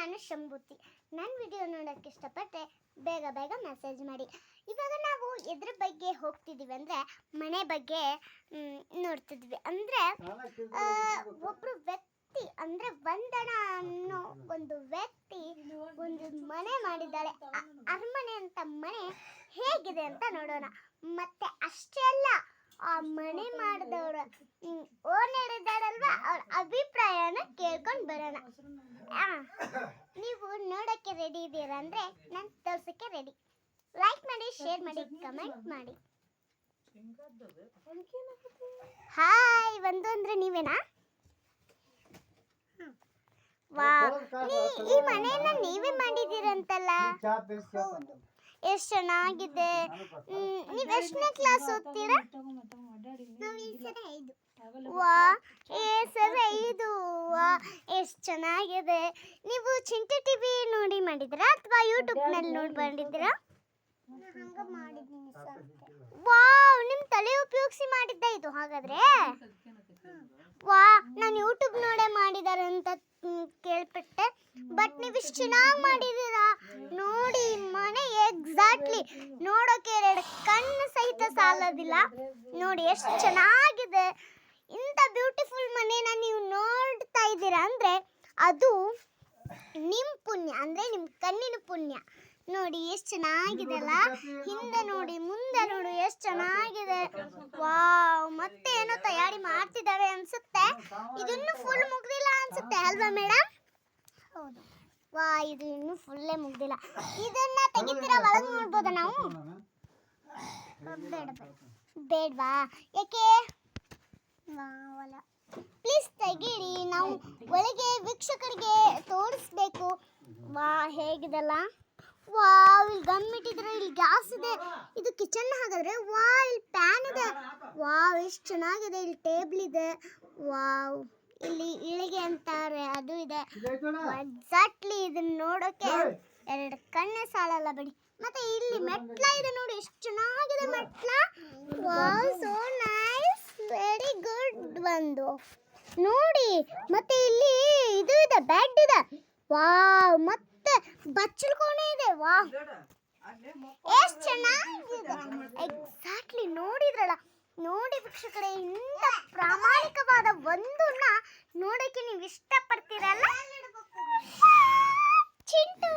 ನಾನು ಶಂಭೂತಿ. ನನ್ನ ವಿಡಿಯೋ ನೋಡೋಕ್ಕೆ ಇಷ್ಟಪಟ್ಟರೆ ಬೇಗ ಬೇಗ ಮೆಸೇಜ್ ಮಾಡಿ. ಇವಾಗ ನಾವು ಎದ್ರ ಬಗ್ಗೆ ಹೋಗ್ತಿದ್ದೀವಿ ಅಂದರೆ ಮನೆ ಬಗ್ಗೆ ನೋಡ್ತಿದ್ವಿ. ಅಂದರೆ ಒಬ್ಬರು ವ್ಯಕ್ತಿ ಅಂದರೆ ವಂದನ ಅನ್ನೋ ಒಂದು ವ್ಯಕ್ತಿ ಒಂದು ಮನೆ ಮಾಡಿದ್ದಾಳೆ. ಅರಮನೆ ಅಂತ ಮನೆ ಹೇಗಿದೆ ಅಂತ ನೋಡೋಣ. ಮತ್ತೆ ಅಷ್ಟೇ ಅಲ್ಲ, ಆ ಮನೆ ಮಾಡಿದವರು ಓನರ್ ಹೇಳಿದಾರಲ್ವಾ ಅವ್ರ ಅಭಿಪ್ರಾಯನ ಕೇಳ್ಕೊಂಡು ಬರೋಣ. ನೀವು ನೋಡೋಕ್ಕೆ ರೆಡಿ ಇದ್ದೀರಾ ಅಂದರೆ ನಾನು ತೋರ್ಸೋಕ್ಕೆ ರೆಡಿ ಲೈಕ್ ಮಾಡಿ ಶೇರ್ ಮಾಡಿ ಕಮೆಂಟ್ ಮಾಡಿ. ಹಾಯ್ ಒಂದು ಅಂದ್ರೆ ನೀವೇನಾ? ವಾ ಈ ಮನೆಯನ್ನ ನೀವೇ ಮಾಡಿದ್ದೀರಂತಲ್ಲ? ಎಷ್ಟು ಚೆನ್ನಾಗಿದೆ. ನೀವ್ ಎಷ್ಟನೇ ಕ್ಲಾಸ್ ಓದ್ತೀರಾ? ವಾ ಏ, ಸರ್, ಐದು. ಎಷ್ಟು ಚೆನ್ನಾಗಿದೆ. ನೀವು ಚಿಂಟು ಟಿವಿ ನೋಡಿ ಮಾಡಿದ್ರಾ ಅಥವಾ ಯೂಟ್ಯೂಬ್ನಲ್ಲಿ ನೋಡಿ ಮಾಡಿದ್ರಾ ವಾವ್ ನಿಮ್ಮ ತಲೆ ಉಪಯೋಗಿಸಿ ಮಾಡಿದ್ದ ಇದು ಹಾಗಾದ್ರೆ. ವಾ ನಾನು ಯೂಟ್ಯೂಬ್ ನೋಡೇ ಮಾಡಿದ್ದಾರೆ ಅಂತ ಕೇಳ್ಪಟ್ಟೆ. ಬಟ್ ನೀವು ಇಷ್ಟು ಚೆನ್ನಾಗಿ ಮಾಡಿದ್ದೀರಾ? ನೋಡಿ ಮನೆ ಎಕ್ಸಾಕ್ಟ್ಲಿ ನೋಡೋಕೆ ಎರಡು ಕಣ್ಣು ಸಹಿತ ಸಾಲೋದಿಲ್ಲ. ನೋಡಿ ಎಷ್ಟು ಚೆನ್ನಾಗಿದೆ. ಇಂಥ ಬ್ಯೂಟಿಫುಲ್ ಮನೇನ ನೀವು ನೋಡ್ತಾ ಇದ್ದೀರಾ ಅಂದರೆ ಅದು ನಿಮ್ಮ ಪುಣ್ಯ, ಅಂದರೆ ನಿಮ್ಮ ಕಣ್ಣಿನ ಪುಣ್ಯ. ನೋಡಿ ಎಷ್ಟು ಚೆನ್ನಾಗಿದೆ ಅಲ್ಲ? ಹಿಂದೆ ನೋಡಿ, ಮುಂದೆ ನೋಡಿ ಎಷ್ಟು ಚೆನ್ನಾಗಿದೆ. ವಾವ್, ಮತ್ತೆ ಏನೋ ತಯಾರಿ ಮಾಡ್ತಿದ್ದಾವೆ ಅನ್ಸುತ್ತೆ. ಇದನ್ನು ಫುಲ್ ಮುಗ್ದಿಲ್ಲ ಅನ್ಸುತ್ತೆ, ಅಲ್ವಾ ಮೇಡಮ್ ಹೌದು. ವಾ, ಇದು ಇನ್ನು ಫುಲ್ಲೇ ಮುಗ್ದಿಲ್ಲ. ಇದನ್ನ ತೆಗಿತೀರಾ? ಒಳಗೆ ನೋಡ್ಬೋದಾ ನಾವು? ಬೇಡ ಬೇಡ ಬೇಡವಾ? ಯಾಕೆ? ತೆಗೀರಿ ನಾವು ಒಳಗೆ ವೀಕ್ಷಕರಿಗೆ ತೋರಿಸ್ಬೇಕು. ವಾ, ಹೇಗಿದೆಲ್ಲ? ವಾ, ಇಲ್ಲಿ ಗಮ್ ಇಟ್ಟಿದ್ರೆ ಇಲ್ಲಿ ಗ್ಯಾಸ್ ಇದೆ. ಇದು ಕಿಚನ್ ಹಾಗಾದ್ರೆ? ವಾ, ಇಲ್ಲಿ ಪ್ಯಾನ್ ಇದೆ. ವಾ, ಎಷ್ಟು ಚೆನ್ನಾಗಿದೆ ಇಲ್ಲಿ ಟೇಬಲ್ ಇದೆ. ವಾವ್, ಇಲ್ಲಿ ಇಳಿಗೆ ಅಂತಾರೆ, ಅದು ಇದೆ. ಎಕ್ಸಾಕ್ಟ್ಲಿ ಇದನ್ನ ನೋಡೋಕೆ ಎರಡು ಕಣ್ಣೆ ಸಾಲಲ್ಲ ಬಿಡಿ. ಮತ್ತೆ ಇಲ್ಲಿ ಮೆಟ್ಲ ಇದೆ ನೋಡಿ, ಎಷ್ಟು ಚೆನ್ನಾಗಿದೆ ಮೆಟ್ಲ. Wow so nice very good ಒಂದು ನೋಡಿ, ಮತ್ತೆ ಇಲ್ಲಿ ಇದು ಇದೆ ಬೆಡ್ ಇದೆ. ವಾವ್, ಮತ್ತೆ ಬಚ್ಚಲು ಕೋಣೆ ಇದೆ, ವಾವ್. ಎಷ್ಟು ಚೆನ್ನಾಗಿದೆ. ಎಕ್ಸಾಕ್ಟ್ಲಿ ನೋಡಿದ್ರಲ್ಲ. ನೋಡಿ ವೀಕ್ಷಕರೇ, ಇಂಥ ಪ್ರಾಮಾಣಿಕವಾದ ಒಂದನ್ನ ನೋಡಕ್ಕೆ ನೀವು ಇಷ್ಟಪಡ್ತೀರಲ್ಲ? ಚಿಂಟು.